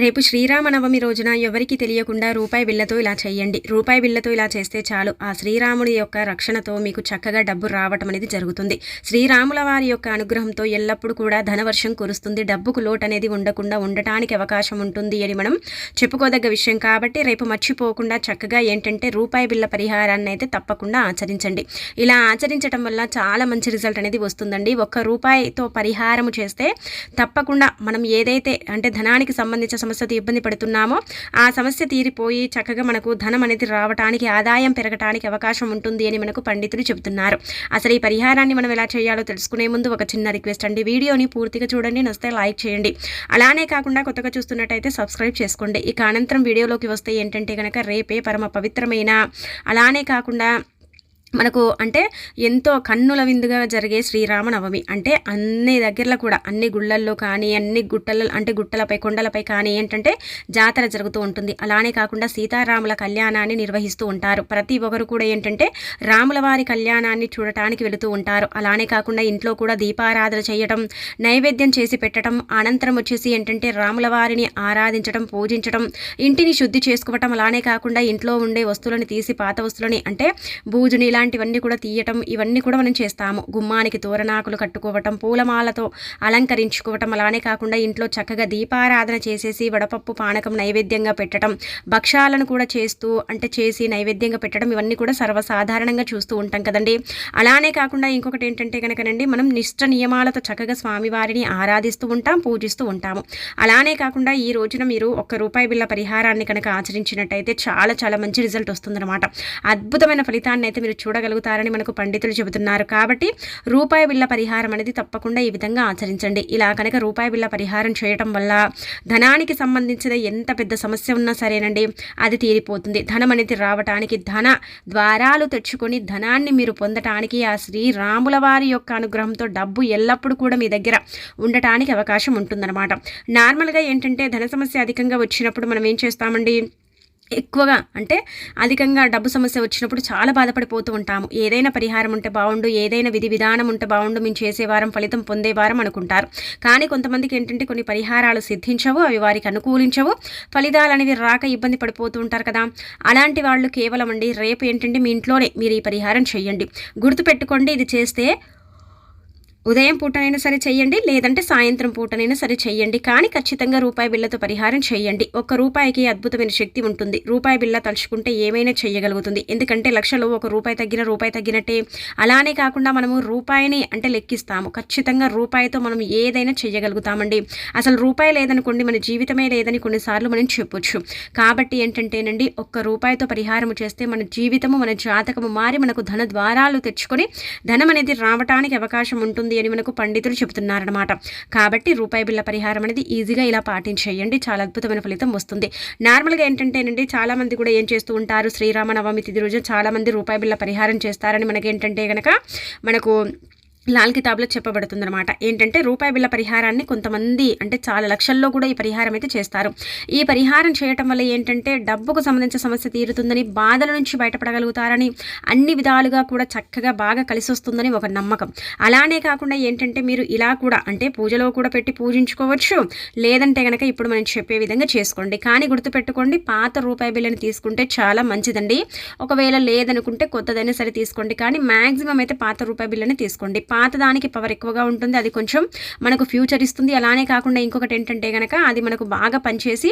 రేపు శ్రీరామనవమి రోజున ఎవరికి తెలియకుండా రూపాయి బిళ్ళతో ఇలా చేయండి రూపాయి బిళ్ళతో ఇలా చేస్తే చాలు. ఆ శ్రీరాముడి యొక్క రక్షణతో మీకు చక్కగా డబ్బు రావటం అనేది జరుగుతుంది. శ్రీరాముల వారి యొక్క అనుగ్రహంతో ఎల్లప్పుడూ కూడా ధనవర్షం కురుస్తుంది. డబ్బుకు లోటు అనేది ఉండకుండా ఉండటానికి అవకాశం ఉంటుంది అని మనం చెప్పుకోదగ్గ విషయం. కాబట్టి రేపు మర్చిపోకుండా చక్కగా ఏంటంటే రూపాయి బిళ్ళ పరిహారాన్ని అయితే తప్పకుండా ఆచరించండి. ఇలా ఆచరించడం వల్ల చాలా మంచి రిజల్ట్ అనేది వస్తుందండి. ఒక్క రూపాయితో పరిహారము చేస్తే తప్పకుండా మనం ఏదైతే అంటే ధనానికి సంబంధించిన సమస్యతో ఇబ్బంది పడుతున్నామో ఆ సమస్య తీరిపోయి చక్కగా మనకు ధనం అనేది రావడానికి ఆదాయం పెరగటానికి అవకాశం ఉంటుంది అని మనకు పండితులు చెబుతున్నారు. అసలు ఈ పరిహారాన్ని మనం ఎలా చేయాలో తెలుసుకునే ముందు ఒక చిన్న రిక్వెస్ట్ అండి. వీడియోని పూర్తిగా చూడండి నస్తే లైక్ చేయండి. అలానే కాకుండా కొత్తగా చూస్తున్నట్టయితే సబ్స్క్రైబ్ చేసుకోండి. ఇక అనంతరం వీడియోలోకి వస్తే ఏంటంటే కనుక రేపే పరమ పవిత్రమైన అలానే కాకుండా మనకు అంటే ఎంతో కన్నుల విందుగా జరిగే శ్రీరామనవమి. అంటే అన్ని దగ్గరలో కూడా అన్ని గుళ్ళల్లో కానీ అన్ని గుట్టల అంటే గుట్టలపై కొండలపై కానీ ఏంటంటే జాతర జరుగుతూ ఉంటుంది. అలానే కాకుండా సీతారాముల కళ్యాణాన్ని నిర్వహిస్తూ ఉంటారు. ప్రతి ఒక్కరు కూడా ఏంటంటే రాముల వారి కళ్యాణాన్ని చూడటానికి వెళుతూ ఉంటారు. అలానే కాకుండా ఇంట్లో కూడా దీపారాధన చేయటం నైవేద్యం చేసి పెట్టడం అనంతరం వచ్చేసి ఏంటంటే రాముల వారిని ఆరాధించడం పూజించడం ఇంటిని శుద్ధి చేసుకోవటం అలానే కాకుండా ఇంట్లో ఉండే వస్తువులను తీసి పాత వస్తువులని అంటే బూజుని ఇలా ఇలాంటివన్నీ కూడా తీయటం ఇవన్నీ కూడా మనం చేస్తాము. గుమ్మానికి తోరణాకులు కట్టుకోవటం పూలమాలతో అలంకరించుకోవటం అలానే కాకుండా ఇంట్లో చక్కగా దీపారాధన చేసేసి వడపప్పు పానకం నైవేద్యంగా పెట్టడం భక్షాలను కూడా చేస్తూ అంటే చేసి నైవేద్యంగా పెట్టడం ఇవన్నీ కూడా సర్వసాధారణంగా చూస్తూ ఉంటాం కదండి. అలానే కాకుండా ఇంకొకటి ఏంటంటే కనుకనండి మనం నిష్ట నియమాలతో చక్కగా స్వామివారిని ఆరాధిస్తూ ఉంటాం పూజిస్తూ ఉంటాము. అలానే కాకుండా ఈ రోజున మీరు ఒక్క రూపాయి బిల్ల పరిహారాన్ని కనుక ఆచరించినట్టయితే చాలా చాలా మంచి రిజల్ట్ వస్తుందన్నమాట. అద్భుతమైన ఫలితాన్ని అయితే మీరు చూడ చూడగలుగుతారని మనకు పండితులు చెబుతున్నారు. కాబట్టి రూపాయి బిళ్ళ పరిహారం అనేది తప్పకుండా ఈ విధంగా ఆచరించండి. ఇలా కనుక రూపాయి బిళ్ళ పరిహారం చేయటం వల్ల ధనానికి సంబంధించిన ఎంత పెద్ద సమస్య ఉన్నా సరేనండి అది తీరిపోతుంది. ధనం అనేది రావటానికి ధన ద్వారాలు తెచ్చుకొని ధనాన్ని మీరు పొందటానికి ఆ శ్రీరాముల వారి యొక్క అనుగ్రహంతో డబ్బు ఎల్లప్పుడూ కూడా మీ దగ్గర ఉండటానికి అవకాశం ఉంటుందన్నమాట. నార్మల్గా ఏంటంటే ధన సమస్య అధికంగా వచ్చినప్పుడు మనం ఏం చేస్తామండి? ఎక్కువగా అంటే అధికంగా డబ్బు సమస్య వచ్చినప్పుడు చాలా బాధపడిపోతూ ఉంటాము. ఏదైనా పరిహారం ఉంటే బాగుండు ఏదైనా విధి విధానం ఉంటే బాగుండు మేము చేసేవారం ఫలితం పొందేవారం అనుకుంటారు. కానీ కొంతమందికి ఏంటంటే కొన్ని పరిహారాలు సిద్ధించవు అవి వారికి అనుకూలించవు. ఫలితాలు అనేవి రాక ఇబ్బంది పడిపోతూ ఉంటారు కదా. అలాంటి వాళ్ళు కేవలం అండి రేపు ఏంటంటే మీ ఇంట్లోనే మీరు ఈ పరిహారం చేయండి గుర్తుపెట్టుకోండి ఇది చేస్తే ఉదయం పూటనైనా సరే చేయండి లేదంటే సాయంత్రం పూటనైనా సరే చేయండి కానీ ఖచ్చితంగా రూపాయి బిల్లతో పరిహారం చేయండి ఒక్క రూపాయికి అద్భుతమైన శక్తి ఉంటుంది. రూపాయి బిల్ల తలుచుకుంటే ఏమైనా చేయగలుగుతుంది ఎందుకంటే లక్షలో ఒక రూపాయి తగ్గిన రూపాయి తగ్గినట్టే. అలానే కాకుండా మనము రూపాయిని అంటే లెక్కిస్తాము. ఖచ్చితంగా రూపాయితో మనం ఏదైనా చేయగలుగుతామండి అసలు రూపాయి లేదనుకోండి మన జీవితమే లేదని కొన్నిసార్లు మనం చెప్పొచ్చు. కాబట్టి ఏంటంటేనండి ఒక్క రూపాయితో పరిహారం చేస్తే మన జీవితము మన జాతకము మారి మనకు ధన ద్వారాలు తెచ్చుకొని ధనం అనేది రావటానికి అవకాశం ఉంటుంది. ఉంటుంది అని మనకు పండితులు చెబుతున్నారనమాట కాబట్టి రూపాయి బిల్ల పరిహారం అనేది ఈజీగా ఇలా పాటించేయండి. చాలా అద్భుతమైన ఫలితం వస్తుంది. నార్మల్గా ఏంటంటేనండి చాలామంది కూడా ఏం చేస్తూ ఉంటారు? శ్రీరామనవమి తిథి రోజు చాలామంది రూపాయి బిల్ల పరిహారం చేస్తారని మనకి ఏంటంటే కనుక మనకు లాల్ కితాబ్లో చెప్పబడుతుందన్నమాట. ఏంటంటే రూపాయి బిళ్ళ పరిహారాన్ని కొంతమంది అంటే చాలా లక్షల్లో కూడా ఈ పరిహారం అయితే చేస్తారు. ఈ పరిహారం చేయటం వల్ల ఏంటంటే డబ్బుకు సంబంధించిన సమస్య తీరుతుందని బాధల నుంచి బయటపడగలుగుతారని అన్ని విధాలుగా కూడా చక్కగా బాగా కలిసి వస్తుందని ఒక నమ్మకం. అలానే కాకుండా ఏంటంటే మీరు ఇలా కూడా అంటే పూజలో కూడా పెట్టి పూజించుకోవచ్చు. లేదంటే కనుక ఇప్పుడు మనం చెప్పే విధంగా చేసుకోండి. కానీ గుర్తుపెట్టుకోండి పాత రూపాయి బిల్లని తీసుకుంటే చాలా మంచిదండి. ఒకవేళ లేదనుకుంటే కొత్తదైనా సరే తీసుకోండి. కానీ మ్యాక్సిమం అయితే పాత రూపాయి బిల్లని తీసుకోండి. పాతదానికి పవర్ ఎక్కువగా ఉంటుంది. అది కొంచెం మనకు ఫ్యూచర్ ఇస్తుంది. అలానే కాకుండా ఇంకొకటి ఏంటంటే కనుక అది మనకు బాగా పనిచేసి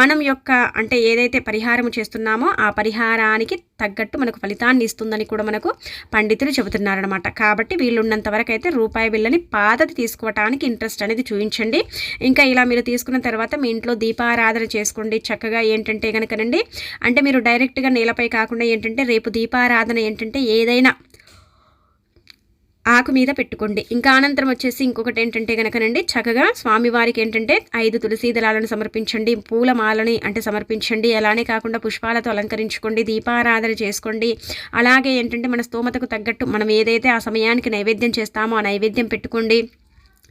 మనం యొక్క అంటే ఏదైతే పరిహారం చేస్తున్నామో ఆ పరిహారానికి తగ్గట్టు మనకు ఫలితాన్ని ఇస్తుందని కూడా మనకు పండితులు చెబుతున్నారనమాట కాబట్టి వీళ్ళున్నంత వరకు అయితే రూపాయి బిల్లని పాతది తీసుకోవటానికి ఇంట్రెస్ట్ అనేది చూపించండి. ఇంకా ఇలా మీరు తీసుకున్న తర్వాత మీ ఇంట్లో దీపారాధన చేసుకోండి. చక్కగా ఏంటంటే కనుకనండి అంటే మీరు డైరెక్ట్గా నేలపై కాకుండా ఏంటంటే రేపు దీపారాధన ఏంటంటే ఏదైనా ఆకు మీద పెట్టుకోండి. ఇంకా అనంతరం వచ్చేసి ఇంకొకటి ఏంటంటే కనుకనండి చక్కగా స్వామివారికి ఏంటంటే ఐదు తులసి దళాలను సమర్పించండి పూలమాలని అంటే సమర్పించండి. అలానే కాకుండా పుష్పాలతో అలంకరించుకోండి దీపారాధన చేసుకోండి. అలాగే ఏంటంటే మన స్తోమతకు తగ్గట్టు మనం ఏదైతే ఆ సమయానికి నైవేద్యం చేస్తామో ఆ నైవేద్యం పెట్టుకోండి.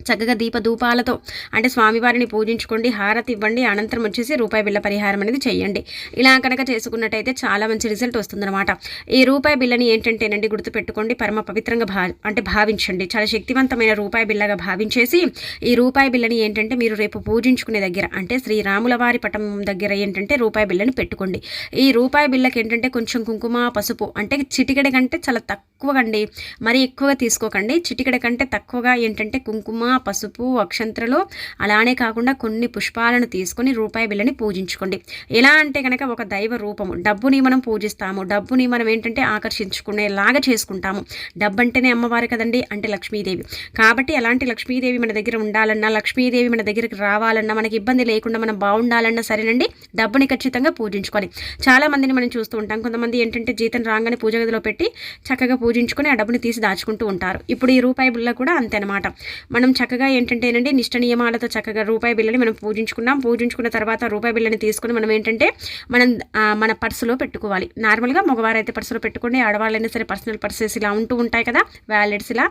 చక్కగా దీపధూపాలతో అంటే స్వామివారిని పూజించుకోండి హారతి ఇవ్వండి అనంతరం వచ్చేసి రూపాయి బిళ్ళ పరిహారం అనేది చేయండి. ఇలా కనుక చేసుకున్నట్టయితే చాలా మంచి రిజల్ట్ వస్తుందన్నమాట. ఈ రూపాయి బిల్లని ఏంటంటేనండి గుర్తుపెట్టుకోండి పరమ పవిత్రంగా భా అంటే భావించండి. చాలా శక్తివంతమైన రూపాయి బిల్లగా భావించేసి ఈ రూపాయి బిల్లని ఏంటంటే మీరు రేపు పూజించుకునే దగ్గర అంటే శ్రీరాముల వారి పటం దగ్గర ఏంటంటే రూపాయి బిళ్ళని పెట్టుకోండి. ఈ రూపాయి బిళ్ళకి ఏంటంటే కొంచెం కుంకుమ పసుపు అంటే చిటికెడ కంటే చాలా తక్కువగా అండి. మరి ఎక్కువగా తీసుకోకండి. చిటికెడ కంటే తక్కువగా ఏంటంటే కుంకుమ పసుపు అక్షంత్రలో అలానే కాకుండా కొన్ని పుష్పాలను తీసుకొని రూపాయి బిళ్ళని పూజించుకోండి. ఎలా అంటే కనుక ఒక దైవ రూపము. డబ్బుని మనం పూజిస్తాము. డబ్బుని మనం ఏంటంటే ఆకర్షించుకునేలాగా చేసుకుంటాము. డబ్బు అంటేనే అమ్మవారు కదండి అంటే లక్ష్మీదేవి. కాబట్టి అలాంటి లక్ష్మీదేవి మన దగ్గర ఉండాలన్నా లక్ష్మీదేవి మన దగ్గరికి రావాలన్నా మనకి ఇబ్బంది లేకుండా మనం బాగుండాలన్నా సరేనండి డబ్బుని ఖచ్చితంగా పూజించుకోవాలి. చాలా మందిని మనం చూస్తూ ఉంటాం. కొంతమంది ఏంటంటే జీతం రాగానే పూజ గదిలో పెట్టి చక్కగా పూజించుకొని ఆ డబ్బుని తీసి దాచుకుంటూ ఉంటారు. ఇప్పుడు ఈ రూపాయి బిళ్ళ కూడా అంతే అనమాట మనం చక్కగా ఏంటంటేనండి నిష్ట నియమాలతో చక్కగా రూపాయి బిల్లని మనం పూజించుకున్నాం. పూజించుకున్న తర్వాత రూపాయి బిల్లని తీసుకుని మనం ఏంటంటే మనం మన పర్సులో పెట్టుకోవాలి. నార్మల్గా మగవారైతే పర్సులో పెట్టుకోండి ఆడవాళ్ళైనా సరే పర్సనల్ పర్సెస్ ఇలా ఉంటూ ఉంటాయి కదా వ్యాలెట్స్ ఇలా.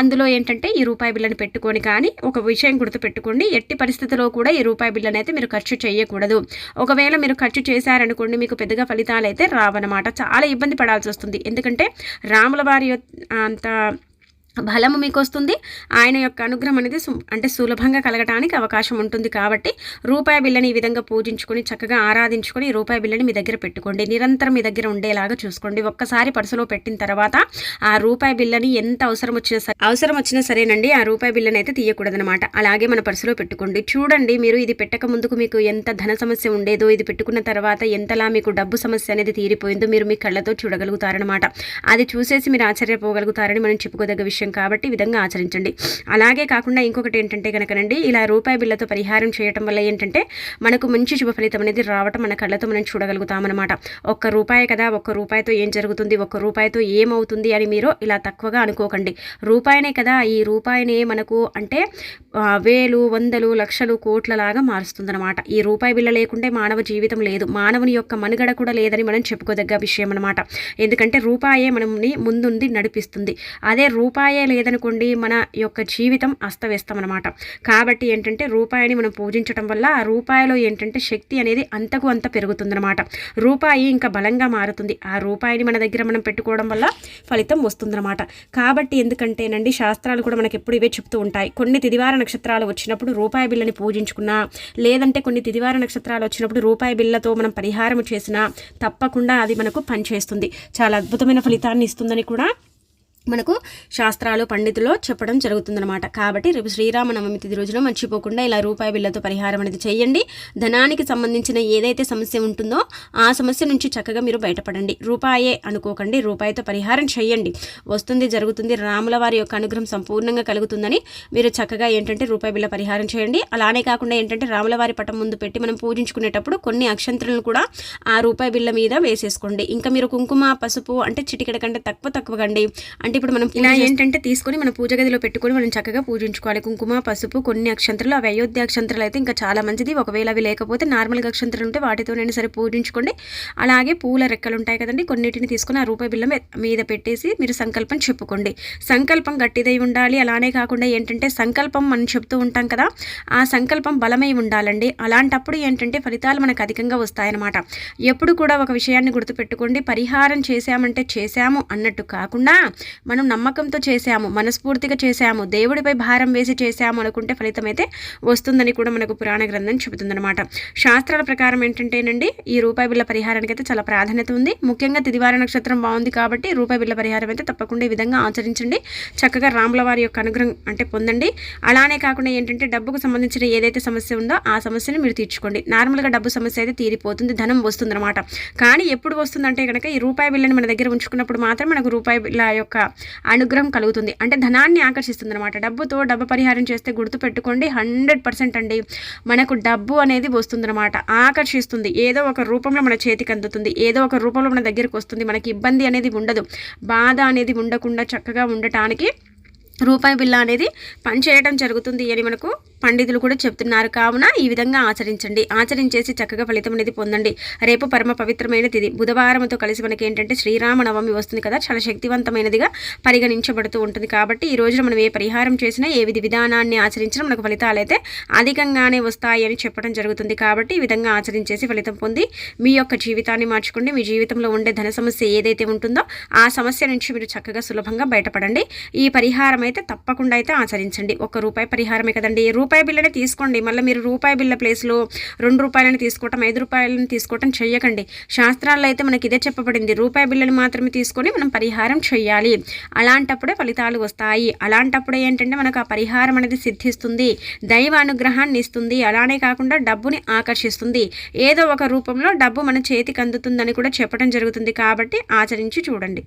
అందులో ఏంటంటే ఈ రూపాయి బిల్లని పెట్టుకొని కానీ ఒక విషయం గుర్తుపెట్టుకోండి ఎట్టి పరిస్థితిలో కూడా ఈ రూపాయి బిల్లని అయితే మీరు ఖర్చు చేయకూడదు. ఒకవేళ మీరు ఖర్చు చేశారనుకోండి మీకు పెద్దగా ఫలితాలు అయితే రావన్నమాట. చాలా ఇబ్బంది పడాల్సి వస్తుంది ఎందుకంటే రాముల వారి అంత బలము మీకు వస్తుంది ఆయన యొక్క అనుగ్రహం అనేది అంటే సులభంగా కలగటానికి అవకాశం ఉంటుంది కాబట్టి రూపాయి బిల్లని ఈ విధంగా పూజించుకొని చక్కగా ఆరాధించుకొని రూపాయి బిల్లని మీ దగ్గర పెట్టుకోండి. నిరంతరం మీ దగ్గర ఉండేలాగా చూసుకోండి. ఒక్కసారి పర్సులో పెట్టిన తర్వాత ఆ రూపాయి బిల్లని ఎంత అవసరం వచ్చినా సరే అవసరం వచ్చినా సరేనండి ఆ రూపాయి బిల్లని అయితే తీయకూడదనమాట అలాగే మన పర్సులో పెట్టుకోండి. చూడండి మీరు ఇది పెట్టక ముందుకు మీకు ఎంత ధన సమస్య ఉండేదో ఇది పెట్టుకున్న తర్వాత ఎంతలా మీకు డబ్బు సమస్య అనేది తీరిపోయిందో మీరు మీ కళ్ళతో చూడగలుగుతారనమాట అది చూసేసి మీరు ఆశ్చర్యపోగలుగుతారని మనం చెప్పుకోదగ్గ విషయం విషయం కాబట్టి ఈ విధంగా ఆచరించండి. అలాగే కాకుండా ఇంకొకటి ఏంటంటే కనుకనండి ఇలా రూపాయి బిల్లతో పరిహారం చేయటం వల్ల ఏంటంటే మనకు మంచి శుభ ఫలితం అనేది రావటం మన కళ్ళతో మనం చూడగలుగుతామన్నమాట. ఒక్క రూపాయి కదా ఒక్క రూపాయితో ఏం జరుగుతుంది ఒక్క రూపాయితో ఏమవుతుంది అని మీరు ఇలా తక్కువగా అనుకోకండి. రూపాయినే కదా ఈ రూపాయినే మనకు అంటే వేలు వందలు లక్షలు కోట్లలాగా మారుస్తుందన్నమాట. ఈ రూపాయి బిల్ల లేకుంటే మానవ జీవితం లేదు. మానవుని యొక్క మనుగడ కూడా లేదని మనం చెప్పుకోదగ్గ విషయం అనమాట ఎందుకంటే రూపాయే మనల్ని ముందుండి నడిపిస్తుంది. అదే రూపాయి రూపాయే లేదనుకోండి మన యొక్క జీవితం అస్తవ్యస్తం అనమాట కాబట్టి ఏంటంటే రూపాయిని మనం పూజించడం వల్ల ఆ రూపాయిలో ఏంటంటే శక్తి అనేది అంతకు అంత పెరుగుతుందనమాట. రూపాయి ఇంకా బలంగా మారుతుంది. ఆ రూపాయిని మన దగ్గర మనం పెట్టుకోవడం వల్ల ఫలితం వస్తుందన్నమాట కాబట్టి ఎందుకంటేనండి శాస్త్రాలు కూడా మనకి ఎప్పుడు ఇవే చెప్తూ ఉంటాయి. కొన్ని తిదివార నక్షత్రాలు వచ్చినప్పుడు రూపాయి బిల్లని పూజించుకున్నా లేదంటే కొన్ని తిదివార నక్షత్రాలు వచ్చినప్పుడు రూపాయి బిల్లతో మనం పరిహారం చేసినా తప్పకుండా అది మనకు పనిచేస్తుంది. చాలా అద్భుతమైన ఫలితాన్ని ఇస్తుందని కూడా మనకు శాస్త్రాలు పండితులు చెప్పడం జరుగుతుందన్నమాట. కాబట్టి రేపు శ్రీరామనవమి తిది రోజున మర్చిపోకుండా ఇలా రూపాయి బిల్లతో పరిహారం అనేది చేయండి. ధనానికి సంబంధించిన ఏదైతే సమస్య ఉంటుందో ఆ సమస్య నుంచి చక్కగా మీరు బయటపడండి. రూపాయే అనుకోకండి రూపాయితో పరిహారం చేయండి. వస్తుంది జరుగుతుంది రాముల వారి యొక్క అనుగ్రహం సంపూర్ణంగా కలుగుతుందని మీరు చక్కగా ఏంటంటే రూపాయి బిల్ల పరిహారం చేయండి. అలానే కాకుండా ఏంటంటే రాముల వారి పటం ముందు పెట్టి మనం పూజించుకునేటప్పుడు కొన్ని అక్షంతలను కూడా ఆ రూపాయి బిల్ల మీద వేసేసుకోండి. ఇంకా మీరు కుంకుమ పసుపు అంటే చిటికెడ కంటే తక్కువ తక్కువ అండి. అంటే ఇప్పుడు మనం ఇలా ఏంటంటే తీసుకొని మన పూజ గదిలో పెట్టుకొని మనం చక్కగా పూజించుకోవాలి. కుంకుమ పసుపు కొన్ని అక్షంతరాలు అవి అయోధ్య అక్షంతరాలు అయితే ఇంకా చాలా మంచిది. ఒకవేళ అవి లేకపోతే నార్మల్గా అక్షంతరాలు ఉంటే వాటితోనైనా సరే పూజించుకోండి. అలాగే పూల రెక్కలు ఉంటాయి కదండి కొన్నిటిని తీసుకొని ఆ రూపాయి బిల్ల మీద పెట్టేసి మీరు సంకల్పం చెప్పుకోండి. సంకల్పం గట్టిదై ఉండాలి. అలానే కాకుండా ఏంటంటే సంకల్పం మనం చెప్తూ ఉంటాం కదా ఆ సంకల్పం బలమై ఉండాలండి. అలాంటప్పుడు ఏంటంటే ఫలితాలు మనకు అధికంగా వస్తాయన్నమాట. ఎప్పుడు కూడా ఒక విషయాన్ని గుర్తుపెట్టుకోండి. పరిహారం చేశామంటే చేశాము అన్నట్టు కాకుండా మనం నమ్మకంతో చేశాము మనస్ఫూర్తిగా చేశాము దేవుడిపై భారం వేసి చేశాము అనుకుంటే ఫలితం అయితే వస్తుందని కూడా మనకు పురాణ గ్రంథం చెబుతుందన్నమాట. శాస్త్రాల ప్రకారం ఏంటంటేనండి ఈ రూపాయి బిల్ల పరిహారానికి అయితే చాలా ప్రాధాన్యత ఉంది. ముఖ్యంగా తిదివార నక్షత్రం బాగుంది కాబట్టి రూపాయి బిల్ల పరిహారం అయితే తప్పకుండా ఈ విధంగా ఆచరించండి. చక్కగా రాముల వారి యొక్క అనుగ్రహం అంటే పొందండి. అలానే కాకుండా ఏంటంటే డబ్బుకు సంబంధించిన ఏదైతే సమస్య ఉందో ఆ సమస్యను మీరు తీర్చుకోండి. నార్మల్గా డబ్బు సమస్య అయితే తీరిపోతుంది ధనం వస్తుందన్నమాట. కానీ ఎప్పుడు వస్తుందంటే కనుక ఈ రూపాయి బిల్లని మన దగ్గర ఉంచుకున్నప్పుడు మాత్రం మనకు రూపాయి బిల్ల యొక్క అనుగ్రహం కలుగుతుంది. అంటే ధనాన్ని ఆకర్షిస్తుంది అనమాట డబ్బుతో డబ్బు పరిహారం చేస్తే గుర్తు పెట్టుకోండి. హండ్రెడ్ పర్సెంట్ అండి మనకు డబ్బు అనేది వస్తుందన్నమాట. ఆకర్షిస్తుంది. ఏదో ఒక రూపంలో మన చేతికి అందుతుంది. ఏదో ఒక రూపంలో మన దగ్గరికి వస్తుంది. మనకి ఇబ్బంది అనేది ఉండదు. బాధ అనేది ఉండకుండా చక్కగా ఉండటానికి రూపాయి బిల్ల అనేది పనిచేయడం జరుగుతుంది అని మనకు పండితులు కూడా చెప్తున్నారు. కావున ఈ విధంగా ఆచరించండి. ఆచరించేసి చక్కగా ఫలితం అనేది పొందండి. రేపు పరమ పవిత్రమైన తిది. బుధవారంతో కలిసి మనకి ఏంటంటే శ్రీరామనవమి వస్తుంది కదా. చాలా శక్తివంతమైనదిగా పరిగణించబడుతూ ఉంటుంది. కాబట్టి ఈ రోజున మనం ఏ పరిహారం చేసినా ఏ విధి విధానాన్ని ఆచరించినా మనకు ఫలితాలు అయితే అధికంగానే వస్తాయి అని చెప్పడం జరుగుతుంది. కాబట్టి ఈ విధంగా ఆచరించేసి ఫలితం పొంది మీ యొక్క జీవితాన్ని మార్చుకోండి. మీ జీవితంలో ఉండే ధన సమస్య ఏదైతే ఉంటుందో ఆ సమస్య నుంచి మీరు చక్కగా సులభంగా బయటపడండి. ఈ పరిహారం అయితే తప్పకుండా అయితే ఆచరించండి. ఒక్క రూపాయి పరిహారమే కదండి. రూపాయి రూపాయి బిల్లనే తీసుకోండి. మళ్ళీ మీరు రూపాయి బిల్ల ప్లేస్లో రెండు రూపాయలని తీసుకోవటం ఐదు రూపాయలని తీసుకోవటం చెయ్యకండి. శాస్త్రాల్లో అయితే మనకి ఇదే చెప్పబడింది. రూపాయి బిల్లని మాత్రమే తీసుకొని మనం పరిహారం చెయ్యాలి. అలాంటప్పుడే ఫలితాలు వస్తాయి. అలాంటప్పుడే ఏంటంటే మనకు ఆ పరిహారం అనేది సిద్ధిస్తుంది. దైవ అనుగ్రహాన్ని ఇస్తుంది. అలానే కాకుండా డబ్బుని ఆకర్షిస్తుంది. ఏదో ఒక రూపంలో డబ్బు మన చేతికి అందుతుందని కూడా చెప్పడం జరుగుతుంది కాబట్టి ఆచరించి చూడండి.